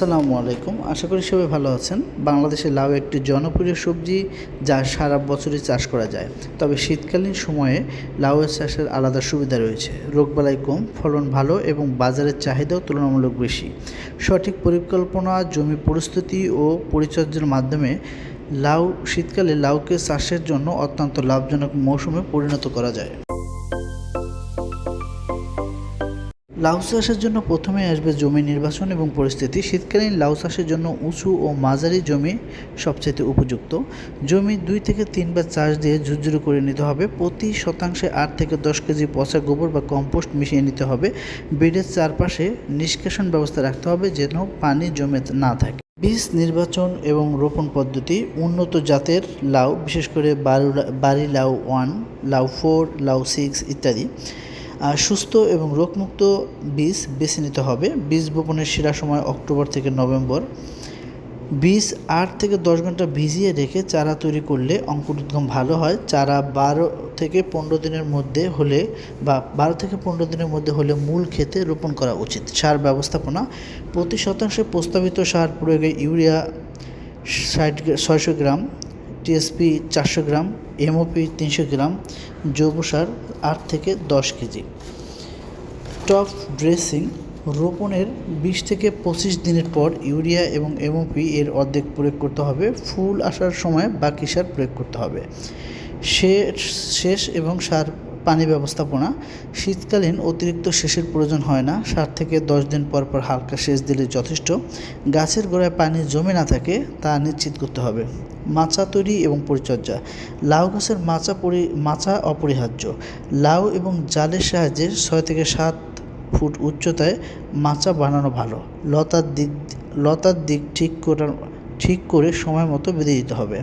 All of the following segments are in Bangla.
আসসালামু আলাইকুম। আশা করি সবাই ভালো আছেন। বাংলাদেশে লাউ একটি জনপ্রিয় সবজি যা সারা বছরই চাষ করা যায়। তবে শীতকালীন সময়ে লাউয়ের চাষের আলাদা সুবিধা রয়েছে। রোগবালাই কম, ফলন ভালো এবং বাজারের চাহিদাও তুলনামূলক বেশি। সঠিক পরিকল্পনা, জমি পরিস্থিতি ও পরিচর্যার মাধ্যমে লাউ শীতকালে লাউকে চাষের জন্য অত্যন্ত লাভজনক মৌসুমে পরিণত করা যায়। লাউ চাষের জন্য প্রথমে আসবে জমি নির্বাচন এবং পরিস্থিতি। শীতকালীন লাউ চাষের জন্য উঁচু ও মাঝারি জমি সবচেয়ে উপযুক্ত। জমি দুই থেকে তিনবার চাষ দিয়ে ঝুরঝুরি করে নিতে হবে। প্রতি শতাংশে আট থেকে দশ কেজি পচা গোবর বা কম্পোস্ট মিশিয়ে নিতে হবে। বেডের চারপাশে নিষ্কাশন ব্যবস্থা রাখতে হবে যেন পানি জমে না থাকে। বীজ নির্বাচন এবং রোপণ পদ্ধতি, উন্নত জাতের লাউ, বিশেষ করে বারু বাড়ি লাউ ওয়ান, লাউ ফোর, লাউ সিক্স ইত্যাদি। সুস্থ এবং রোগমুক্ত বীজ বেছে নিতে হবে। বীজ বপনের সেরা সময় অক্টোবর থেকে নভেম্বর। বীজ আট থেকে দশ ঘণ্টা ভিজিয়ে রেখে চারা তৈরি করলে অঙ্কুরোদ্গম ভালো হয়। চারা বারো থেকে পনেরো দিনের মধ্যে হলে বা বারো থেকে পনেরো দিনের মধ্যে হলে মূল ক্ষেতে রোপণ করা উচিত। সার ব্যবস্থাপনা। প্রতি শতাংশে প্রস্তাবিত সার প্রয়োগে ইউরিয়া ষাট ছয়শো গ্রাম। টিএসপি চারশো গ্রাম এমওপি তিনশো গ্রাম, জৈব সার আট থেকে দশ কেজি। টপ ড্রেসিং রোপণের বিশ থেকে পঁচিশ দিনের পর ইউরিয়া এবং এমওপি এর অর্ধেক প্রয়োগ করতে হবে, ফুল আসার সময় বাকি সার প্রয়োগ করতে হবে। শেষ শেষ এবং সার পানি ব্যবস্থাপনা। শীতকালীন অতিরিক্ত সেচের প্রয়োজন হয় না। সাত থেকে দশ দিন পর পর হালকা সেচ দিলে যথেষ্ট। গাছের গোড়ায় পানি জমে না থাকে, তা নিশ্চিত করতে হবে। মাচা তৈরি এবং পরিচর্যা। লাউ গাছের মাচা পরি, মাচা অপরিহার্য। লাউ এবং জালের সাহায্যে ছয় থেকে সাত ফুট উচ্চতায় মাচা বানানো ভালো। লতার দিক লতার দিক ঠিক করার ঠিক করে সময় মতো বেঁধে দিতে হবে।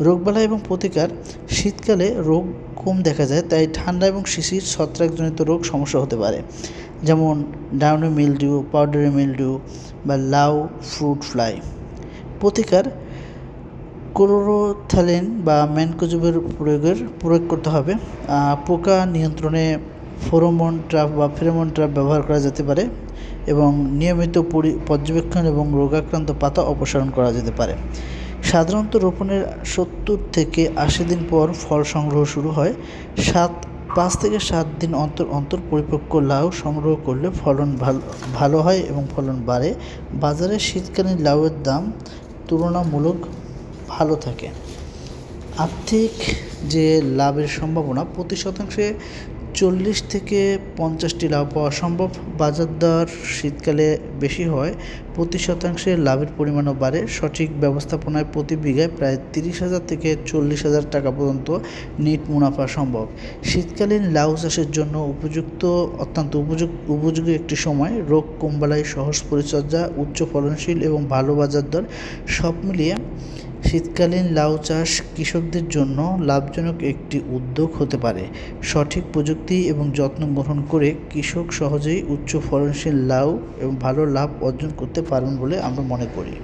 রোগবালাই এবং প্রতিকার। শীতকালে রোগ কম দেখা যায়, তাই ঠান্ডা এবং শিশির ছত্রাকজনিত রোগ সমস্যা হতে পারে। যেমন ডাউনি মিলডিউ পাউডারি মিলডিউ বা লাউ ফ্রুট ফ্লাই। প্রতিকার ক্লোরোথালিন বা ম্যানকোজুবের প্রয়োগের প্রয়োগ করতে হবে। পোকা নিয়ন্ত্রণে ফেরোমন ট্র্যাপ বা ফেরোমন ট্র্যাপ ব্যবহার করা যেতে পারে এবং নিয়মিত পরি, পর্যবেক্ষণ এবং রোগাক্রান্ত পাতা অপসারণ করা যেতে পারে। সাধারণত রোপণের সত্তর থেকে আশি দিন পর ফল সংগ্রহ শুরু হয়। সাত, পাঁচ থেকে সাত দিন অন্তর অন্তর পরিপক্ক লাউ সংগ্রহ করলে ফলন ভালো ভালো হয় এবং ফলন বাড়ে। বাজারে শীতকালীন লাউয়ের দাম তুলনামূলক ভালো থাকে। আর্থিক যে লাভের সম্ভাবনা, প্রতি শতাংশে চল্লিশ থেকে পঞ্চাশটি লাভ পাওয়া সম্ভব। বাজার দর শীতকালে বেশি হয়। প্রতি শতাংশে লাভের পরিমাণও বাড়ে। সঠিক ব্যবস্থাপনায় প্রতি বিঘায় প্রায় তিরিশ হাজার থেকে চল্লিশ হাজার টাকা পর্যন্ত নেট মুনাফা সম্ভব। শীতকালীন লাউ চাষের জন্য উপযুক্ত, অত্যন্ত উপযুক্ত, উপযোগী একটি সময়। রোগ কমবালাই সহজ পরিচর্যা, উচ্চ ফলনশীল এবং ভালো বাজার দর সব মিলিয়ে শীতকালীন লাউ চাষ কৃষকদের জন্য লাভজনক একটি উদ্যোগ হতে পারে। সঠিক প্রযুক্তি এবং যত্ন গ্রহণ করে কৃষক সহজেই উচ্চ ফলনশীল লাউ এবং ভালো লাভ অর্জন করতে পারবেন বলে আমরা মনে করি।